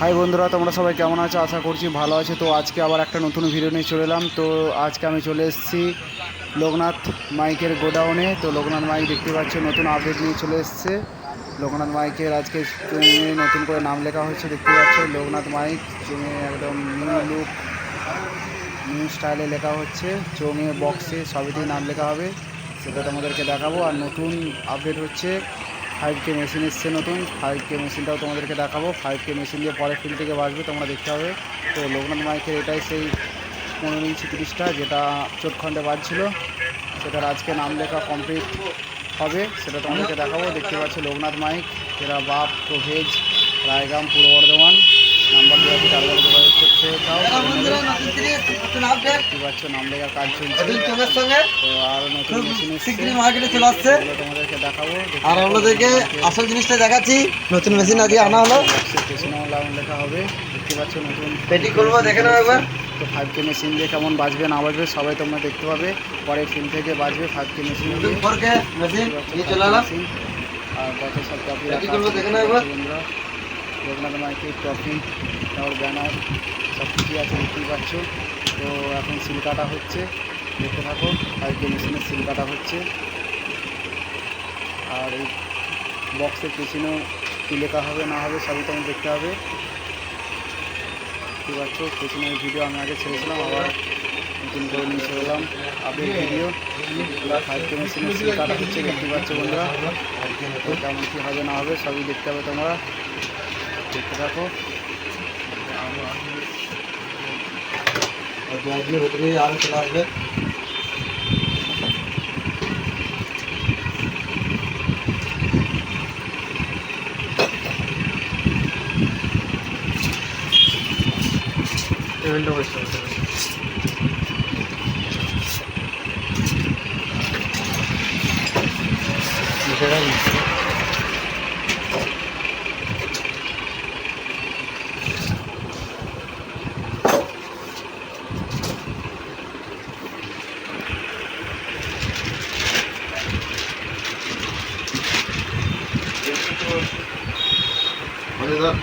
High বন্ধুরা, তোমরা সবাই কেমন আছো? আশা করছি ভালো আছে। তো আজকে আবার একটা নতুন ভিডিও নিয়ে চলে এলাম। তো আজকে আমি চলে এসেছি লোকনাথ মাইকের গোডাউনে। তো লোকনাথ মাইক দেখতে পাচ্ছ, নতুন আপডেট নিয়ে চলে এসছে। লোকনাথ মাইকের আজকে নতুন করে নাম লেখা হয়েছে, দেখতে পাচ্ছ? লোকনাথ মাইক, চোঙে একদম নিউ লুক নিউ স্টাইলে লেখা হচ্ছে। চোঙে বক্সে সবেতেই নাম লেখা হবে। সেটা তোমাদেরকে দেখাবো। আর নতুন আপডেট হচ্ছে ফাইভ কে মেশিন এসছে নতুন। ফাইভ কে মেশিনটাও তোমাদেরকে দেখাবো। ফাইভ কে মেশিন দিয়ে পরে ফিল্ড থেকে বাসবে তোমরা দেখতে হবে তো লোকনাথ মাইকের এটাই সেই পনেরো ইঞ্চি তিরিশটা, যেটা চোটখণ্ডে বাজছিল। সেটার আজকে নাম লেখা কমপ্লিট হবে, সেটা তোমাদেরকে দেখাবো। দেখতে পাচ্ছি লোকনাথ মাইক, এরা বাপ, প্রভেজ রায়গ্রাম পূর্ব বর্ধমান। নাম্বার দেওয়া আছে যোগাযোগ করতে চাও দেখতে পাচ্ছ নাম লেখার কাজ চলছে তো আরও নতুন মেশিন এসছে মার্কেটে চলে আসছে এগুলো তোমাদেরকে দেখাবো আর আপনাদেরকে আসল জিনিসটা দেখাচ্ছি নতুন মেশিন আজকে আনা হলো লাউন লেখা হবে দেখতে পাচ্ছ নতুন পেটি খুলবো দেখে নাও একবার তো ফাইভ কে মেশিন দিয়ে কেমন বাজবে না বাজবে সবাই তোমরা দেখতে পাবে পরে ফিল্ম থেকে বাজবে ফাইভ কে মেশিন। আর করব। বন্ধুরা লোকনাথ মাইকের ট্রফি তারপর ব্যানার, সব কিছুই আছে, দেখতেই পাচ্ছ। তো এখন সিল কাটা হচ্ছে, দেখতে থাকো কে মেশিনের সিল কাটা হচ্ছে। আর এই বক্সের পেছনেও কী লেখা হবে, না হবে, সবই তোমার দেখতে হবে। দেখতে পাচ্ছ, পেছনের ভিডিও আমি আগে ছেড়েছিলাম আবার নতুন করে নিয়ে এলাম। আপডেট ভিডিও ফাইভ কে মেশিনের সিল কাটা হচ্ছে, দেখতে পাচ্ছ বন্ধুরা। কেমন কী হবে, না হবে, সবই দেখতে হবে তোমরা। দেখতে থাকো আজকে ভেতরে আরও চলে আসবে টেবিলটা বসে あれだ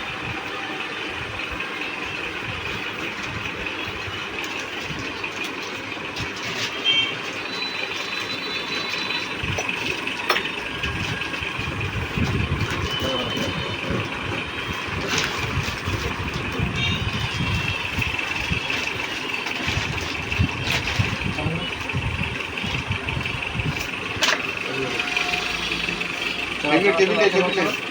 見て見て見て見て。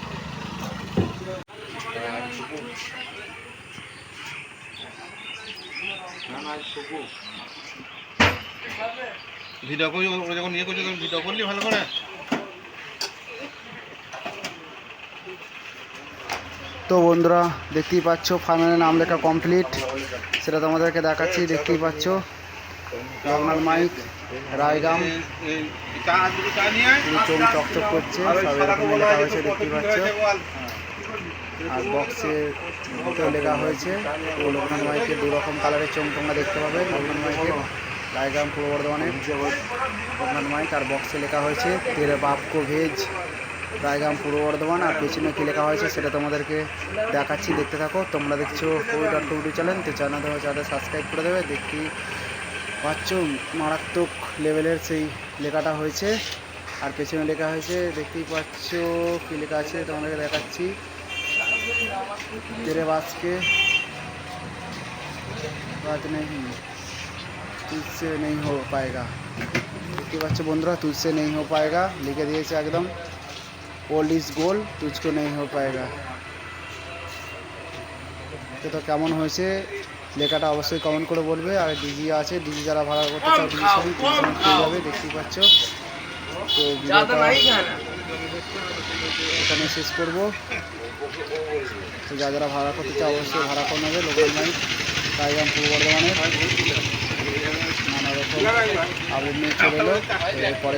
ভিডিও করে যখন ইয়ে করছে তখন ভিডিও করলি ভালো করে? তো বন্ধুরা দেখতেই পাচ্ছ ফাইনালে নাম লেখা কমপ্লিট সেটা তোমাদেরকে দেখাচ্ছি দেখতেই পাচ্ছ। লোকনাথ মাইক রায়গাম। চোখ চকচক করছে সব এরকম লেখা হয়েছে দেখতেই পাচ্ছ। আর বক্সে দুটো লেখা হয়েছে। লোকনাথ মাইকের দু রকম কালারের চোখ তোমরা দেখতে পাবে। লোকনাথ মাইকের রায়গ্রাম পূর্ব বর্ধমানের লোকনাথ মাইক আর বক্সে লেখা হয়েছে, তেরে বাপকো ভেজ। রায়গ্রাম পূর্ব বর্ধমান। আর পেছনে কী লেখা হয়েছে সেটা তোমাদেরকে দেখাচ্ছি। দেখতে থাকো। তোমরা দেখছ ফুল ডট টু চ্যানেল তো চ্যানেল চ্যানেল সাবস্ক্রাইব করে দেবে দেখতেই পাচ্ছ মারাত্মক লেভেলের সেই লেখাটা হয়েছে। আর পেছনে লেখা হয়েছে, দেখতেই পাচ্ছ কী লেখা আছে, তোমাদেরকে দেখাচ্ছি। তেরে वास के নেই नहीं तुझसे नहीं हो पाएगा। দেখতে পাচ্ছ বন্ধুরা তুলসে নেই হো পায়েগা লিখে দিয়েছে একদম ওল্ড ইজ গোল তুজকো নেই হো পায়েগা তো কেমন হয়েছে লেখাটা অবশ্যই কমেন্ট করে বলবে আর ডিজি আছে ডিজি যারা ভাড়া করতে চাও যাবে দেখতেই পাচ্ছ তো এখানে শেষ করব তো যা যারা ভাড়া করতে চাও অবশ্যই ভাড়া করে নেবে লোকাল তাই টাইগাম পূর্ব বর্ধমানের। নানা রকম আপডেট নিয়ে চলে এলো, এরপরে